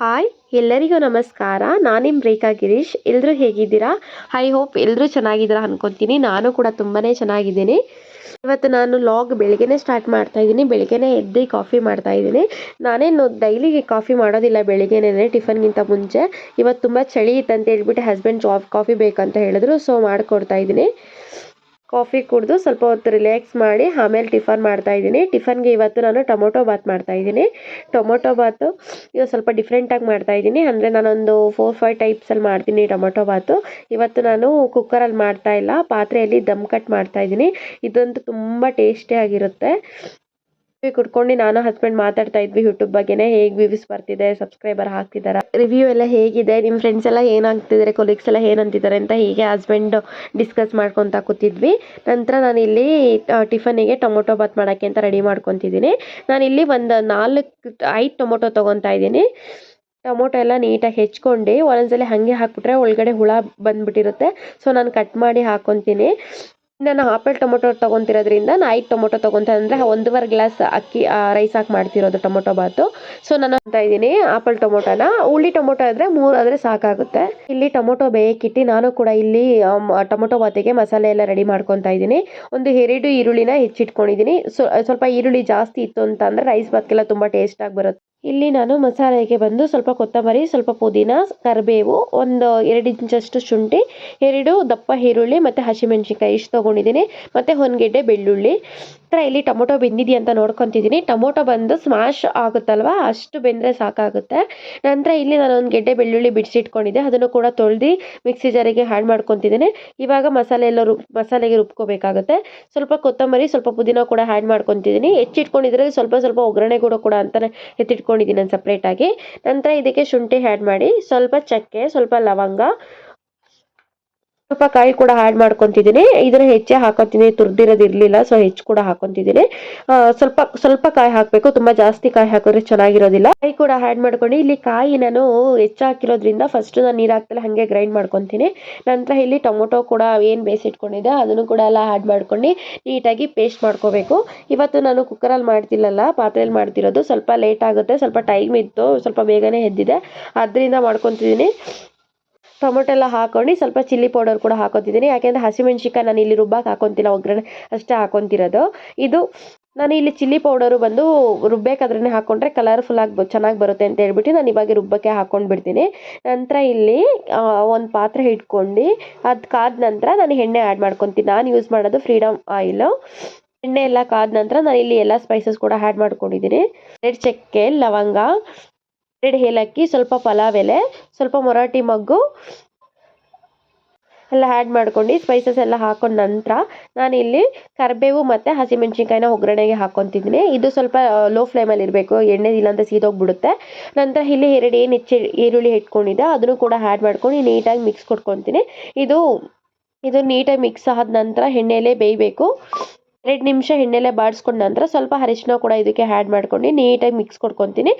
Hi ಎಲ್ಲರಿಗೂ ನಮಸ್ಕಾರ. ನಾನು ನಿಮ್ಮ ರೇಖಾ ಗಿರೀಶ್. ಎಲ್ಲರೂ ಹೇಗಿದ್ದೀರಾ? ಐ ಹೋಪ್ ಎಲ್ಲರೂ ಚೆನ್ನಾಗಿದ್ದೀರಾ ಅನ್ಕೊತೀನಿ. ನಾನು ಕೂಡ ತುಂಬಾ ಚೆನ್ನಾಗಿದ್ದೀನಿ. ಇವತ್ತು ನಾನು ಲಾಗ್ ಬೆಳಗ್ಗೆನೇ ಸ್ಟಾರ್ಟ್ ಮಾಡ್ತಾ ಇದ್ದೀನಿ. ಬೆಳಗ್ಗೆನೇ ಎದ್ದು ಕಾಫಿ ಮಾಡ್ತಾ ಇದ್ದೀನಿ. ನಾನೇನು ಡೈಲಿ ಕಾಫಿ ಮಾಡೋದಿಲ್ಲ ಬೆಳಿಗ್ಗೆನೇ ಟಿಫನ್ಗಿಂತ ಮುಂಚೆ. ಇವತ್ತು ತುಂಬ ಚಳಿ ಇತ್ತಂತ ಹೇಳ್ಬಿಟ್ಟು ಹಸ್ಬೆಂಡ್ ಜಾಬ್ ಕಾಫಿ ಬೇಕಂತ ಹೇಳಿದ್ರು ಸೊ ಮಾಡಿಕೊಡ್ತಾ ಇದ್ದೀನಿ. ಕಾಫಿ ಕುಡಿದು ಸ್ವಲ್ಪ ಹೊತ್ತು ರಿಲ್ಯಾಕ್ಸ್ ಮಾಡಿ ಆಮೇಲೆ ಟಿಫನ್ ಮಾಡ್ತಾ ಇದ್ದೀನಿ. ಟಿಫನ್ಗೆ ಇವತ್ತು ನಾನು ಟೊಮೊಟೊ ಬಾತ್ ಮಾಡ್ತಾ ಇದ್ದೀನಿ. ಟೊಮೊಟೊ ಬಾತು ಇವತ್ತು ಸ್ವಲ್ಪ ಡಿಫ್ರೆಂಟಾಗಿ ಮಾಡ್ತಾ ಇದ್ದೀನಿ. ಅಂದರೆ ನಾನೊಂದು ಫೋರ್ ಫೈವ್ ಟೈಪ್ಸಲ್ಲಿ ಮಾಡ್ತೀನಿ ಟೊಮೊಟೊ ಬಾತು. ಇವತ್ತು ನಾನು ಕುಕ್ಕರಲ್ಲಿ ಮಾಡ್ತಾ ಇಲ್ಲ. ಪಾತ್ರೆಯಲ್ಲಿ ದಮ್ ಕಟ್ ಮಾಡ್ತಾ ಇದ್ದೀನಿ. ಇದಂತೂ ತುಂಬ ಟೇಸ್ಟಿಯಾಗಿರುತ್ತೆ ಕುಡ್ಕೊಂಡು ನಾನು ಹಸ್ಬೆಂಡ್ ಮಾತಾಡ್ತಾ ಇದ್ವಿ ಯೂಟ್ಯೂಬ್ ಬಗ್ಗೆನೇ, ಹೇಗ್ ವ್ಯೂಸ್ ಬರ್ತಿದೆ ಸಬ್ಸ್ಕ್ರೈಬರ್ ಹಾಕ್ತಿದ್ದಾರೆ ರಿವ್ಯೂ ಎಲ್ಲ ಹೇಗಿದೆ ನಿಮ್ಮ ಫ್ರೆಂಡ್ಸ್ ಎಲ್ಲ ಏನಾಗ್ತಿದ್ದಾರೆ ಕೊಲೀಗ್ಸ್ ಎಲ್ಲ ಏನಂತಿದ್ದಾರೆ ಅಂತ ಹೀಗೆ ಹಸ್ಬೆಂಡ್ ಡಿಸ್ಕಸ್ ಮಾಡ್ಕೊತಾ ಕೂತಿದ್ವಿ. ನಂತರ ನಾನು ಇಲ್ಲಿ ಟಿಫನಿಗೆ ಟೊಮೊಟೊ ಬಾತ್ ಮಾಡೋಕ್ಕೆ ಅಂತ ರೆಡಿ ಮಾಡ್ಕೊತಿದ್ದೀನಿ. ನಾನು ಇಲ್ಲಿ ಒಂದು ನಾಲ್ಕು, ಐದು ಟೊಮೊಟೊ ತೊಗೊತಾ ಇದ್ದೀನಿ. ಟೊಮೊಟೊ ಎಲ್ಲ ನೀಟಾಗಿ ಹೆಚ್ಕೊಂಡು ಒಂದೊಂದ್ಸಲ ಹಂಗೆ ಹಾಕ್ಬಿಟ್ರೆ ಒಳಗಡೆ ಹುಳ ಬಂದ್ಬಿಟ್ಟಿರುತ್ತೆ. ಸೊ ನಾನು ಕಟ್ ಮಾಡಿ ಹಾಕ್ಕೊತೀನಿ ನಾನು ಆಪಲ್ ಟೊಮೊಟೊ ತೊಗೊತಿರೋದ್ರಿಂದ ನಾ ಐದು ಟೊಮೊಟೊ ತೊಗೊಂತ ಅಂದರೆ ಒಂದೂವರೆ ಗ್ಲಾಸ್ ಅಕ್ಕಿ ರೈಸ್ ಹಾಕಿ ಮಾಡ್ತಿರೋದು ಟೊಮೊಟೊ ಬಾತು. ಸೊ ನಾನು ಅಂತ ಇದ್ದೀನಿ ಆಪಲ್ ಟೊಮೊಟೊನ. ಹುಳಿ ಟೊಮೊಟೊ ಆದರೆ ಮೂರು ಆದರೆ ಸಾಕಾಗುತ್ತೆ. ಇಲ್ಲಿ ಟೊಮೊಟೊ ಬೇಯಕ್ಕಿಟ್ಟು ನಾನು ಕೂಡ ಇಲ್ಲಿ ಟೊಮೊಟೊ ಬಾತಿಗೆ ಮಸಾಲೆ ಎಲ್ಲ ರೆಡಿ ಮಾಡ್ಕೊತಾ ಇದ್ದೀನಿ. ಒಂದು ಎರಡು ಈರುಳ್ಳಿನ ಹೆಚ್ಚಿಟ್ಕೊಂಡಿದ್ದೀನಿ. ಸೊ, ಸ್ವಲ್ಪ ಈರುಳ್ಳಿ ಜಾಸ್ತಿ ಇತ್ತು ಅಂತ ಅಂದರೆ ರೈಸ್ ಬಾತ್ಗೆಲ್ಲ ತುಂಬ ಟೇಸ್ಟಾಗಿ ಬರುತ್ತೆ. ಇಲ್ಲಿ ನಾನು ಮಸಾಲೆಗೆ ಬಂದು ಸ್ವಲ್ಪ ಕೊತ್ತಂಬರಿ, ಸ್ವಲ್ಪ ಪುದೀನ, ಕರಿಬೇವು, ಒಂದು ಎರಡು ಇಂಚಷ್ಟು ಶುಂಠಿ, ಎರಡು ದಪ್ಪ ಈರುಳ್ಳಿ ಮತ್ತು ಹಸಿಮೆಣ್ಸಿನ್ಕಾಯಿ ಇಷ್ಟು ತೊಗೊಂಡಿದ್ದೀನಿ. ಮತ್ತು ಹೊನ್ಗೆಡ್ಡೆ, ಬೆಳ್ಳುಳ್ಳಿ. ನಂತರ ಇಲ್ಲಿ ಟೊಮೊಟೊ ಬೆಂದಿದೆಯಾ ಅಂತ ನೋಡ್ಕೊತಿದ್ದೀನಿ. ಟೊಮೊಟೊ ಬಂದು ಸ್ಮ್ಯಾಶ್ ಆಗುತ್ತಲ್ವ? ಅಷ್ಟು ಬೆಂದರೆ ಸಾಕಾಗುತ್ತೆ. ನಂತರ ಇಲ್ಲಿ ನಾನು ಒಂದು ಗೆಡ್ಡೆ ಬೆಳ್ಳುಳ್ಳಿ ಬಿಡಿಸಿಟ್ಕೊಂಡಿದ್ದೆ. ಅದನ್ನು ಕೂಡ ತೊಳೆದು ಮಿಕ್ಸಿ ಜಾರಿಗೆ ಹ್ಯಾಡ್ ಮಾಡ್ಕೊತಿದ್ದೀನಿ. ಇವಾಗ ಮಸಾಲೆ ಎಲ್ಲ ರುಬ್ ಮಸಾಲೆಗೆ ರುಬ್ಕೋಬೇಕಾಗುತ್ತೆ. ಸ್ವಲ್ಪ ಕೊತ್ತಂಬರಿ, ಸ್ವಲ್ಪ ಪುದೀನ ಕೂಡ ಹ್ಯಾಡ್ ಮಾಡ್ಕೊತಿದ್ದೀನಿ. ಹೆಚ್ಚಿಟ್ಕೊಂಡಿದ್ರೆ ಸ್ವಲ್ಪ ಸ್ವಲ್ಪ ಒಗ್ಗರಣೆ ಕೂಡ ಕೂಡ ಅಂತಲೇ ಎತ್ತಿಟ್ಕೊಂಡಿದ್ದೀನಿ ನಾನು ಸಪ್ರೇಟಾಗಿ ನಂತರ ಇದಕ್ಕೆ ಶುಂಠಿ ಹ್ಯಾಡ್ ಮಾಡಿ ಸ್ವಲ್ಪ ಚಕ್ಕೆ, ಸ್ವಲ್ಪ ಲವಂಗ ಸ್ವಲ್ಪ ಕಾಯಿ ಕೂಡ ಆ್ಯಡ್ ಮಾಡ್ಕೊತಿದ್ದೀನಿ. ಇದನ್ನ ಹೆಚ್ಚೆ ಹಾಕೊತೀನಿ, ತುರ್ದಿರೋದು ಇರಲಿಲ್ಲ ಸೊ ಹೆಚ್ಚು ಕೂಡ ಹಾಕೊತಿದ್ದೀನಿ. ಸ್ವಲ್ಪ ಸ್ವಲ್ಪ ಕಾಯಿ ಹಾಕಬೇಕು. ತುಂಬ ಜಾಸ್ತಿ ಕಾಯಿ ಹಾಕಿದ್ರೆ ಚೆನ್ನಾಗಿರೋದಿಲ್ಲ. ಕಾಯಿ ಕೂಡ ಆ್ಯಡ್ ಮಾಡ್ಕೊಂಡು, ಇಲ್ಲಿ ಕಾಯಿ ನಾನು ಹೆಚ್ಚಾಕಿರೋದ್ರಿಂದ ಫಸ್ಟ್ ನಾನು ನೀರು ಹಾಕ್ತಲ್ಲ ಹಾಗೆ ಗ್ರೈಂಡ್ ಮಾಡ್ಕೊತೀನಿ. ನಂತರ ಇಲ್ಲಿ ಟೊಮೊಟೊ ಕೂಡ ಏನು ಬೇಯಿಸಿಟ್ಕೊಂಡಿದೆ ಅದನ್ನು ಕೂಡ ಎಲ್ಲ ಆ್ಯಡ್ ಮಾಡ್ಕೊಂಡು ನೀಟಾಗಿ ಪೇಸ್ಟ್ ಮಾಡ್ಕೋಬೇಕು. ಇವತ್ತು ನಾನು ಕುಕ್ಕರಲ್ಲಿ ಮಾಡ್ತಿಲ್ಲಲ್ಲ ಪಾತ್ರೆಯಲ್ಲಿ ಮಾಡ್ತಿರೋದು. ಸ್ವಲ್ಪ ಲೇಟ್ ಆಗುತ್ತೆ, ಸ್ವಲ್ಪ ಟೈಮ್ ಇತ್ತು, ಸ್ವಲ್ಪ ಬೇಗನೆ ಎದ್ದಿದೆ. ಅದರಿಂದ ಮಾಡ್ಕೊತಿದ್ದೀನಿ ಟೊಮೊಟೊ ಎಲ್ಲ ಹಾಕೊಂಡು ಸ್ವಲ್ಪ ಚಿಲ್ಲಿ ಪೌಡರ್ ಕೂಡ ಹಾಕೊತಿದ್ದೀನಿ. ಯಾಕೆಂದರೆ ಹಸಿಮೆಣ್ಸಿಕಾಯಿ ನಾನು ಇಲ್ಲಿ ರುಬ್ಬಕ್ಕೆ ಹಾಕೊತಿಲ್ಲ, ಒಗ್ಗರಣೆ ಅಷ್ಟೇ ಹಾಕೊತಿರೋದು. ಇದು ನಾನು ಇಲ್ಲಿ ಚಿಲ್ಲಿ ಪೌಡರು ಬಂದು ರುಬ್ಬೇಕಾದ್ರೇ ಹಾಕ್ಕೊಂಡ್ರೆ ಕಲರ್ಫುಲ್ಲಾಗಿ ಚೆನ್ನಾಗಿ ಬರುತ್ತೆ ಅಂತ ಹೇಳ್ಬಿಟ್ಟು ನಾನು ಇವಾಗ ರುಬ್ಬಕ್ಕೆ ಹಾಕ್ಕೊಂಡ್ಬಿಡ್ತೀನಿ ನಂತರ ಇಲ್ಲಿ ಒಂದು ಪಾತ್ರೆ ಇಟ್ಕೊಂಡು ಅದು ಕಾದ ನಂತರ ನಾನು ಎಣ್ಣೆ ಆ್ಯಡ್ ಮಾಡ್ಕೊತೀನಿ. ನಾನು ಯೂಸ್ ಮಾಡೋದು ಫ್ರೀಡಮ್ ಆಯಿಲು ಎಣ್ಣೆ ಎಲ್ಲ ಕಾದ ನಂತರ ನಾನು ಇಲ್ಲಿ ಎಲ್ಲ ಸ್ಪೈಸಸ್ ಕೂಡ ಆ್ಯಡ್ ಮಾಡ್ಕೊಂಡಿದ್ದೀನಿ. ರೆಡ್ ಚಕ್ಕೆ, ಲವಂಗ ಎರಡು ಏಲಕ್ಕಿ ಸ್ವಲ್ಪ ಪಲಾವ್ ಎಲೆ ಸ್ವಲ್ಪ ಮೊರಾಟಿ ಮಗ್ಗು ಎಲ್ಲ ಆ್ಯಡ್ ಮಾಡ್ಕೊಂಡು ಸ್ಪೈಸಸ್ ಎಲ್ಲ ಹಾಕೊಂಡ ನಂತರ ನಾನಿಲ್ಲಿ ಕರಿಬೇವು ಮತ್ತು ಹಸಿಮೆಣ್ಸಿನ್ಕಾಯಿನ ಒಗ್ಗರಣೆಗೆ ಹಾಕೊತಿದ್ದೀನಿ ಇದು ಸ್ವಲ್ಪ ಲೋ ಫ್ಲೇಮಲ್ಲಿ ಇರಬೇಕು ಎಣ್ಣೆ ಇಲ್ಲಾಂದರೆ ಸೀದೋಗ್ಬಿಡುತ್ತೆ ನಂತರ ಇಲ್ಲಿ ಎರಡು ಏನು ಹೆಚ್ಚು ಈರುಳ್ಳಿ ಇಟ್ಕೊಂಡಿದೆ ಅದನ್ನು ಕೂಡ ಆ್ಯಡ್ ಮಾಡ್ಕೊಂಡು ನೀಟಾಗಿ ಮಿಕ್ಸ್ ಕೊಟ್ಕೊತೀನಿ. ಇದು ಇದು ನೀಟಾಗಿ ಮಿಕ್ಸ್ ಆದ ನಂತರ ಎಣ್ಣೆಯಲ್ಲೇ ಬೇಯಬೇಕು. ಎರಡು ನಿಮಿಷ ಎಣ್ಣೆಲೆ ಬಾಡಿಸ್ಕೊಂಡ ನಂತರ ಸ್ವಲ್ಪ ಅರಿಶಿನ ಕೂಡ ಇದಕ್ಕೆ ಆ್ಯಡ್ ಮಾಡ್ಕೊಂಡು ನೀಟಾಗಿ ಮಿಕ್ಸ್ ಕೊಡ್ಕೊತೀನಿ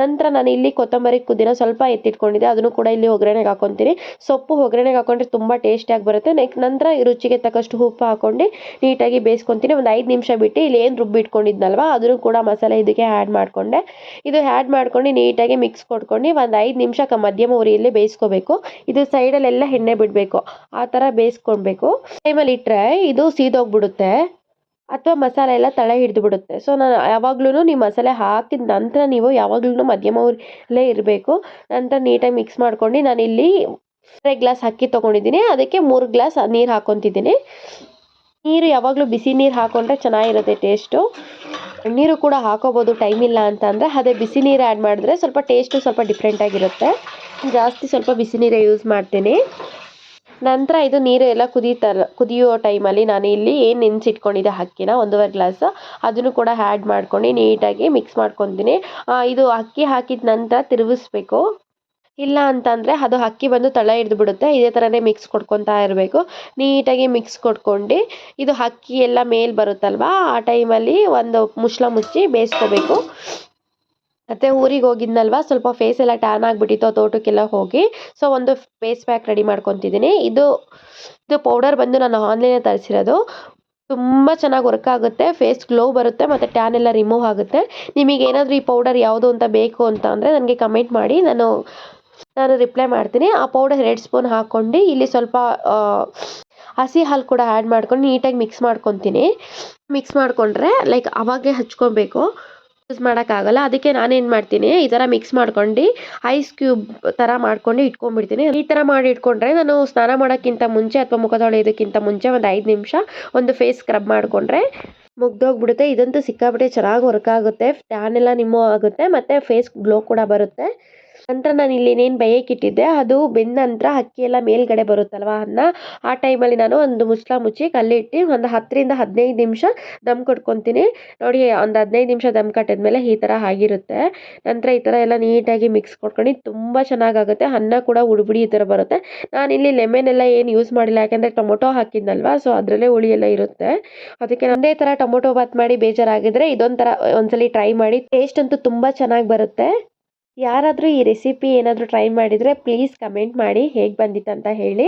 ನಂತರ ನಾನು ಇಲ್ಲಿ ಕೊತ್ತಂಬರಿ ಕುದಿನ ಸ್ವಲ್ಪ ಎತ್ತಿಟ್ಕೊಂಡಿದ್ದೆ. ಅದನ್ನು ಕೂಡ ಇಲ್ಲಿ ಒಗ್ಗರಣೆಗೆ ಹಾಕೊತೀನಿ. ಸೊಪ್ಪು ಒಗ್ಗರಣೆಗೆ ಹಾಕೊಂಡ್ರೆ ತುಂಬ ಟೇಸ್ಟಿಯಾಗಿ ಬರುತ್ತೆ. ನೆಕ್, ನಂತರ ರುಚಿಗೆ ತಕ್ಕಷ್ಟು ಉಪ್ಪು ಹಾಕೊಂಡು ನೀಟಾಗಿ ಬೇಯಿಸ್ಕೊತೀನಿ. ಒಂದು ಐದು ನಿಮಿಷ ಬಿಟ್ಟು ಇಲ್ಲಿ ಏನು ರುಬ್ಬಿಟ್ಕೊಂಡಿದ್ನಲ್ವ ಅದನ್ನು ಕೂಡ ಮಸಾಲೆ ಇದಕ್ಕೆ ಆ್ಯಡ್ ಮಾಡಿಕೊಂಡೆ. ಇದು ಆ್ಯಡ್ ಮಾಡ್ಕೊಂಡು ನೀಟಾಗಿ ಮಿಕ್ಸ್ ಕೊಡ್ಕೊಂಡು ಒಂದು ಐದು ನಿಮಿಷ ಮಧ್ಯಮ ಉರಿಯಲ್ಲಿ ಬೇಯಿಸ್ಕೋಬೇಕು. ಇದು ಸೈಡಲ್ಲೆಲ್ಲ ಎಣ್ಣೆ ಬಿಡಬೇಕು. ಆ ಥರ ಬೇಯಿಸ್ಕೊಳ್ಬೇಕು. ಟೈಮಲ್ಲಿ ಇಟ್ಟರೆ ಇದು ಸೀದೋಗ್ಬಿಡುತ್ತೆ. ಅಥವಾ ಮಸಾಲೆ ಎಲ್ಲ ತಳ ಹಿಡಿದು ಬಿಡುತ್ತೆ ಸೊ ನಾನು ಯಾವಾಗ್ಲೂ ನೀವು ಮಸಾಲೆ ಹಾಕಿದ ನಂತರ ನೀವು ಯಾವಾಗ್ಲೂ ಮಧ್ಯಮ ಊರಲ್ಲೇ ಇರಬೇಕು. ನಂತರ ನೀಟಾಗಿ ಮಿಕ್ಸ್ ಮಾಡ್ಕೊಂಡು ನಾನಿಲ್ಲಿ ಎರಡು ಗ್ಲಾಸ್ ಅಕ್ಕಿ ತೊಗೊಂಡಿದ್ದೀನಿ. ಅದಕ್ಕೆ ಮೂರು ಗ್ಲಾಸ್ ನೀರು ಹಾಕೊತಿದ್ದೀನಿ. ನೀರು ಯಾವಾಗಲೂ ಬಿಸಿ ನೀರು ಹಾಕೊಂಡ್ರೆ ಚೆನ್ನಾಗಿರುತ್ತೆ ಟೇಸ್ಟು ನೀರು ಕೂಡ ಹಾಕೋಬೋದು ಟೈಮ್ ಇಲ್ಲ ಅಂತ ಅಂದರೆ ಅದೇ ಬಿಸಿ ನೀರು ಆ್ಯಡ್ ಮಾಡಿದ್ರೆ ಸ್ವಲ್ಪ ಟೇಸ್ಟು ಸ್ವಲ್ಪ ಡಿಫ್ರೆಂಟಾಗಿರುತ್ತೆ ಜಾಸ್ತಿ ಸ್ವಲ್ಪ ಬಿಸಿ ನೀರೇ ಯೂಸ್ ಮಾಡ್ತೀನಿ. ನಂತರ ಇದು ನೀರು ಎಲ್ಲ ಕುದೀತಲ್ಲ ಕುದಿಯೋ ಟೈಮಲ್ಲಿ ನಾನು ಇಲ್ಲಿ ಏನು ನೆನೆಸಿಟ್ಕೊಂಡಿದ್ದೆ ಅಕ್ಕಿನ ಒಂದೂವರೆ ಗ್ಲಾಸ್ ಅದನ್ನು ಕೂಡ ಆ್ಯಡ್ ಮಾಡ್ಕೊಂಡು ನೀಟಾಗಿ ಮಿಕ್ಸ್ ಮಾಡ್ಕೊತೀನಿ. ಇದು ಅಕ್ಕಿ ಹಾಕಿದ ನಂತರ ತಿರುಗಿಸ್ಬೇಕು. ಇಲ್ಲ ಅಂತಂದರೆ ಅದು ಅಕ್ಕಿ ಬಂದು ತಳ ಹಿಡಿದು ಬಿಡುತ್ತೆ. ಇದೇ ಥರನೇ ಮಿಕ್ಸ್ ಕೊಡ್ಕೊತಾ ಇರಬೇಕು. ನೀಟಾಗಿ ಮಿಕ್ಸ್ ಕೊಡ್ಕೊಂಡು ಇದು ಅಕ್ಕಿ ಎಲ್ಲ ಮೇಲೆ ಬರುತ್ತಲ್ವ, ಆ ಟೈಮಲ್ಲಿ ಒಂದು ಮುಚ್ಚಳ ಮುಚ್ಚಿ ಬೇಯಿಸ್ಕೋಬೇಕು. ಮತ್ತು ಊರಿಗೆ ಹೋಗಿದ್ನಲ್ವ? ಸ್ವಲ್ಪ ಫೇಸ್ ಎಲ್ಲ ಟ್ಯಾನ್ ಆಗಿಬಿಟ್ಟಿತ್ತು ತೋಟಕ್ಕೆಲ್ಲ ಹೋಗಿ. ಸೊ ಒಂದು ಫೇಸ್ ಪ್ಯಾಕ್ ರೆಡಿ ಮಾಡ್ಕೊತಿದ್ದೀನಿ. ಇದು ಇದು ಪೌಡರ್ ಬಂದು ನಾನು ಆನ್ಲೈನಲ್ಲಿ ತರಿಸಿರೋದು. ತುಂಬ ಚೆನ್ನಾಗಿ ವರ್ಕ್ ಆಗುತ್ತೆ. ಫೇಸ್ ಗ್ಲೋ ಬರುತ್ತೆ, ಮತ್ತು ಟ್ಯಾನ್ ಎಲ್ಲ ರಿಮೂವ್ ಆಗುತ್ತೆ. ನಿಮಗೆ ಏನಾದರೂ ಈ ಪೌಡರ್ ಯಾವುದು ಅಂತ ಬೇಕು ಅಂತ ಅಂದರೆ ನನಗೆ ಕಮೆಂಟ್ ಮಾಡಿ. ನಾನು ನಾನು ರಿಪ್ಲೈ ಮಾಡ್ತೀನಿ. ಆ ಪೌಡರ್ ಎರಡು ಸ್ಪೂನ್ ಹಾಕ್ಕೊಂಡು ಇಲ್ಲಿ ಸ್ವಲ್ಪ ಹಸಿ ಹಾಲು ಕೂಡ ಆ್ಯಡ್ ಮಾಡ್ಕೊಂಡು ನೀಟಾಗಿ ಮಿಕ್ಸ್ ಮಾಡ್ಕೊತೀನಿ. ಮಿಕ್ಸ್ ಮಾಡಿಕೊಂಡ್ರೆ ಲೈಕ್ ಅವಾಗೇ ಹಚ್ಕೊಬೇಕು. ಯೂಸ್ ಮಾಡೋಕ್ಕಾಗಲ್ಲ. ಅದಕ್ಕೆ ನಾನೇನು ಮಾಡ್ತೀನಿ, ಈ ಥರ ಮಿಕ್ಸ್ ಮಾಡ್ಕೊಂಡು ಐಸ್ ಕ್ಯೂಬ್ ಥರ ಮಾಡ್ಕೊಂಡು ಇಟ್ಕೊಂಡ್ಬಿಡ್ತೀನಿ. ಈ ಥರ ಮಾಡಿ ಇಟ್ಕೊಂಡ್ರೆ ನಾನು ಸ್ನಾನ ಮಾಡೋಕ್ಕಿಂತ ಮುಂಚೆ ಅಥವಾ ಮುಖ ತೊಳೆಯೋದಕ್ಕಿಂತ ಮುಂಚೆ ಒಂದು ಐದು ನಿಮಿಷ ಒಂದು ಫೇಸ್ ಸ್ಕ್ರಬ್ ಮಾಡಿಕೊಂಡ್ರೆ ಮುಗ್ದೋಗ್ಬಿಡುತ್ತೆ. ಇದಂತೂ ಸಿಕ್ಕಾಪಟ್ಟೆ ಚೆನ್ನಾಗಿ ವರ್ಕ್ ಆಗುತ್ತೆ. ಟ್ಯಾನ್ ಎಲ್ಲ ನಿಮ್ಮ ಆಗುತ್ತೆ. ಮತ್ತು ಫೇಸ್ ಗ್ಲೋ ಕೂಡ ಬರುತ್ತೆ. ನಂತರ ನಾನು ಇಲ್ಲಿ ಇನ್ನೇನು ಬೇಯಕ್ಕಿಟ್ಟಿದ್ದೆ ಅದು ಬೆಂದ ನಂತರ ಅಕ್ಕಿ ಎಲ್ಲ ಮೇಲ್ಗಡೆ ಬರುತ್ತಲ್ವ ಅನ್ನ, ಆ ಟೈಮಲ್ಲಿ ನಾನು ಒಂದು ಮುಚ್ಚಳ ಮುಚ್ಚಿ ಕಲ್ಲಿಟ್ಟು ಒಂದು ಹತ್ತರಿಂದ ಹದಿನೈದು ನಿಮಿಷ ದಮ್ ಕೊಟ್ಕೊತೀನಿ. ನೋಡಿ, ಒಂದು ಹದಿನೈದು ನಿಮಿಷ ದಮ್ ಕಟ್ಟಿದ್ಮೇಲೆ ಈ ಥರ ಆಗಿರುತ್ತೆ. ನಂತರ ಈ ಥರ ಎಲ್ಲ ನೀಟಾಗಿ ಮಿಕ್ಸ್ ಕೊಟ್ಕೊಂಡು ತುಂಬ ಚೆನ್ನಾಗಾಗುತ್ತೆ. ಅನ್ನ ಕೂಡ ಉಡುಬಿಡಿ ಈ ಥರ ಬರುತ್ತೆ. ನಾನು ಇಲ್ಲಿ ಲೆಮನ್ ಎಲ್ಲ ಏನು ಯೂಸ್ ಮಾಡಿಲ್ಲ, ಯಾಕೆಂದರೆ ಟೊಮೊಟೊ ಹಾಕಿದ್ನಲ್ವ, ಸೊ ಅದರಲ್ಲೇ ಹುಳಿ ಎಲ್ಲ ಇರುತ್ತೆ. ಅದಕ್ಕೆ ಒಂದೇ ಥರ ಟೊಮೊಟೊ ಬಾತ್ ಮಾಡಿ ಬೇಜಾರಾಗಿದ್ರೆ ಇದೊಂಥರ ಒಂದ್ಸಲಿ ಟ್ರೈ ಮಾಡಿ, ಟೇಸ್ಟ್ ಅಂತೂ ತುಂಬ ಚೆನ್ನಾಗಿ ಬರುತ್ತೆ. ಯಾರಾದರೂ ಈ ರೆಸಿಪಿ ಏನಾದರೂ ಟ್ರೈ ಮಾಡಿದರೆ ಪ್ಲೀಸ್ ಕಮೆಂಟ್ ಮಾಡಿ ಹೇಗೆ ಬಂದಿತ್ತು ಅಂತ ಹೇಳಿ.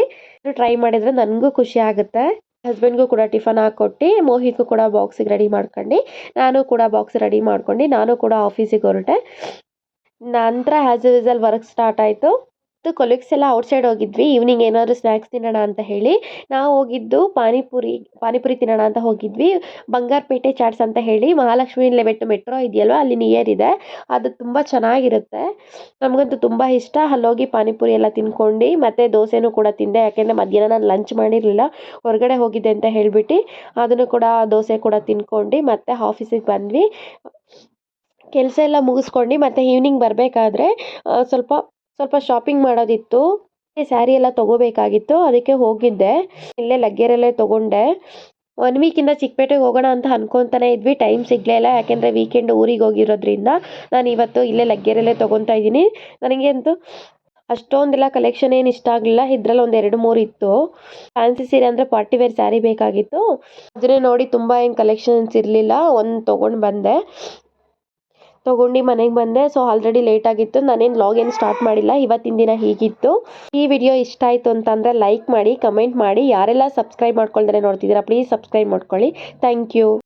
ಟ್ರೈ ಮಾಡಿದರೆ ನನಗೂ ಖುಷಿ ಆಗುತ್ತೆ. ಹಸ್ಬೆಂಡ್ಗೂ ಕೂಡ ಟಿಫನ್ ಹಾಕ್ಕೊಟ್ಟು ಮೋಹಿತ್ಗೂ ಕೂಡ ಬಾಕ್ಸಿಗೆ ರೆಡಿ ಮಾಡ್ಕೊಂಡು, ನಾನು ಕೂಡ ಬಾಕ್ಸ್ ರೆಡಿ ಮಾಡ್ಕೊಂಡು, ನಾನು ಕೂಡ ಆಫೀಸಿಗೆ ಹೊರಟೆ. ನಂತರ ಆ್ಯಸ್ ಯೂಸಲ್ ವರ್ಕ್ ಸ್ಟಾರ್ಟ್ ಆಯಿತು. ಕೊಲೀಗ್ಸ್ ಎಲ್ಲ ಔಟ್ಸೈಡ್ ಹೋಗಿದ್ವಿ. ಈವ್ನಿಂಗ್ ಏನಾದರೂ ಸ್ನ್ಯಾಕ್ಸ್ ತಿನ್ನೋಣ ಅಂತ ಹೇಳಿ ನಾವು ಹೋಗಿದ್ದು ಪಾನಿಪುರಿ ಪಾನಿಪುರಿ ತಿನ್ನೋಣ ಅಂತ ಹೋಗಿದ್ವಿ. ಬಂಗಾರಪೇಟೆ ಚಾಟ್ಸ್ ಅಂತ ಹೇಳಿ ಮಹಾಲಕ್ಷ್ಮಿ ಲೆಬೆಟ್ಟು ಮೆಟ್ರೋ ಇದೆಯಲ್ವ? ಅಲ್ಲಿ ನಿಯರ್ ಇದೆ. ಅದು ತುಂಬ ಚೆನ್ನಾಗಿರುತ್ತೆ. ನಮಗಂತೂ ತುಂಬ ಇಷ್ಟ. ಅಲ್ಲೋಗಿ ಪಾನಿಪುರಿ ಎಲ್ಲ ತಿನ್ಕೊಂಡು ಮತ್ತು ದೋಸೆನೂ ಕೂಡ ತಿಂದೆ. ಯಾಕೆಂದರೆ ಮಧ್ಯಾಹ್ನ ನಾನು ಲಂಚ್ ಮಾಡಿರಲಿಲ್ಲ. ಹೊರಗಡೆ ಹೋಗಿದ್ದೆ ಅಂತ ಹೇಳಿಬಿಟ್ಟು ಅದನ್ನು ಕೂಡ ದೋಸೆ ಕೂಡ ತಿನ್ಕೊಂಡು ಮತ್ತೆ ಆಫೀಸಿಗೆ ಬಂದ್ವಿ. ಕೆಲಸ ಎಲ್ಲ ಮುಗಿಸ್ಕೊಂಡು ಮತ್ತು ಈವ್ನಿಂಗ್ ಬರಬೇಕಾದ್ರೆ ಸ್ವಲ್ಪ ಸ್ವಲ್ಪ ಶಾಪಿಂಗ್ ಮಾಡೋದಿತ್ತು. ಸ್ಯಾರಿ ಎಲ್ಲ ತೊಗೋಬೇಕಾಗಿತ್ತು. ಅದಕ್ಕೆ ಹೋಗಿದ್ದೆ. ಇಲ್ಲೇ ಲಗ್ಗೆರಲ್ಲೇ ತೊಗೊಂಡೆ. ಒನ್ ವೀಕಿಂದ ಚಿಕ್ಕಪೇಟೆಗೆ ಹೋಗೋಣ ಅಂತ ಅನ್ಕೊತಾನೆ ಇದ್ವಿ. ಟೈಮ್ ಸಿಗಲೇ ಇಲ್ಲ. ಯಾಕೆಂದರೆ ವೀಕೆಂಡ್ ಊರಿಗೆ ಹೋಗಿರೋದ್ರಿಂದ ನಾನು ಇವತ್ತು ಇಲ್ಲೇ ಲಗ್ಗೆರಲ್ಲೇ ತೊಗೊತಾ ಇದ್ದೀನಿ. ನನಗೆ ಅಂತೂ ಅಷ್ಟೊಂದೆಲ್ಲ ಕಲೆಕ್ಷನ್ ಏನು ಇಷ್ಟ ಆಗಲಿಲ್ಲ. ಇದ್ರಲ್ಲಿ ಒಂದು ಎರಡು ಮೂರು ಇತ್ತು. ಫ್ಯಾನ್ಸಿ ಸೀರೆ ಅಂದರೆ ಪಾರ್ಟಿ ವೇರ್ ಸ್ಯಾರಿ ಬೇಕಾಗಿತ್ತು. ಅದನ್ನೇ ನೋಡಿ ತುಂಬ ಏನು ಕಲೆಕ್ಷನ್ಸ್ ಇರಲಿಲ್ಲ. ಒಂದು ತೊಗೊಂಡು ಬಂದೆ. ತೊಗೊಂಡು ಮನೆಗೆ ಬಂದೆ. ಸೊ ಆಲ್ರೆಡಿ ಲೇಟ್ ಆಗಿತ್ತು. ನಾನೇನು ಲಾಗ್ ಏನು ಸ್ಟಾರ್ಟ್ ಮಾಡಿಲ್ಲ. ಇವತ್ತಿನ ದಿನ ಹೀಗಿತ್ತು. ಈ ವಿಡಿಯೋ ಇಷ್ಟ ಆಯಿತು ಅಂತಂದರೆ ಲೈಕ್ ಮಾಡಿ ಕಮೆಂಟ್ ಮಾಡಿ. ಯಾರೆಲ್ಲ ಸಬ್ಸ್ಕ್ರೈಬ್ ಮಾಡ್ಕೊಳ್ತಾರೆ ನೋಡ್ತಿದ್ದೀರಾ ಪ್ಲೀಸ್ ಸಬ್ಸ್ಕ್ರೈಬ್ ಮಾಡ್ಕೊಳ್ಳಿ. Thank you